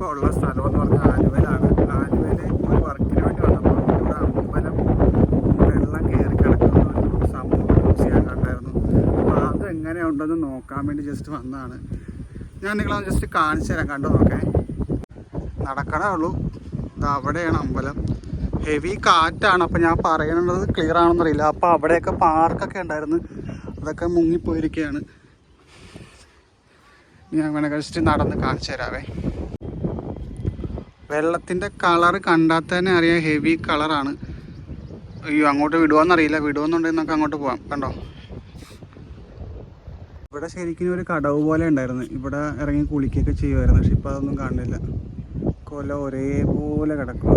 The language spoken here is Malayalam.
നമ്മളിപ്പോൾ ഉള്ള സ്ഥലം എന്ന് പറഞ്ഞാൽ ആലുവയിലാണ്. ആലുവയിൽ ഒരു വർക്കിന് വേണ്ടി വന്നപ്പോൾ ഇവിടെ അമ്പലം വെള്ളം കയറി കിടക്കുന്ന ഒരു സംഭവം ന്യൂസ് അപ്പോൾ അത് എങ്ങനെയുണ്ടെന്ന് നോക്കാൻ വേണ്ടി ജസ്റ്റ് വന്നതാണ്. ഞാൻ നിങ്ങളത് ജസ്റ്റ് കാണിച്ചു തരാം. കണ്ടു നോക്കേ. നടക്കണേ ഉള്ളൂ. അവിടെയാണ് അമ്പലം. ഹെവി കാറ്റാണ്. അപ്പോൾ ഞാൻ പറയുന്നത് ക്ലിയർ ആണെന്നറിയില്ല അപ്പോൾ അവിടെയൊക്കെ പാർക്കൊക്കെ ഉണ്ടായിരുന്നു. അതൊക്കെ മുങ്ങിപ്പോയിരിക്കുകയാണ്. ഞാൻ വേണമെങ്കിൽ ജസ്റ്റ് നടന്ന് കാണിച്ചു തരാവേ. വെള്ളത്തിന്റെ കളർ കണ്ടാൽ തന്നെ അറിയാം ഹെവി കളറാണ്. അയ്യോ അങ്ങോട്ട് വിടുവാന്നറിയില്ല. വിടുവെന്നുണ്ടെങ്കിൽ നമുക്ക് അങ്ങോട്ട് പോവാം. കണ്ടോ? ഇവിടെ ശരിക്കും ഒരു കടവ് പോലെ ഉണ്ടായിരുന്നു. ഇവിടെ ഇറങ്ങി കുളിക്കുകയൊക്കെ ചെയ്യുമായിരുന്നു. പക്ഷെ ഇപ്പോൾ അതൊന്നും കാണുന്നില്ല. കൊല ഒരേപോലെ കിടക്കുക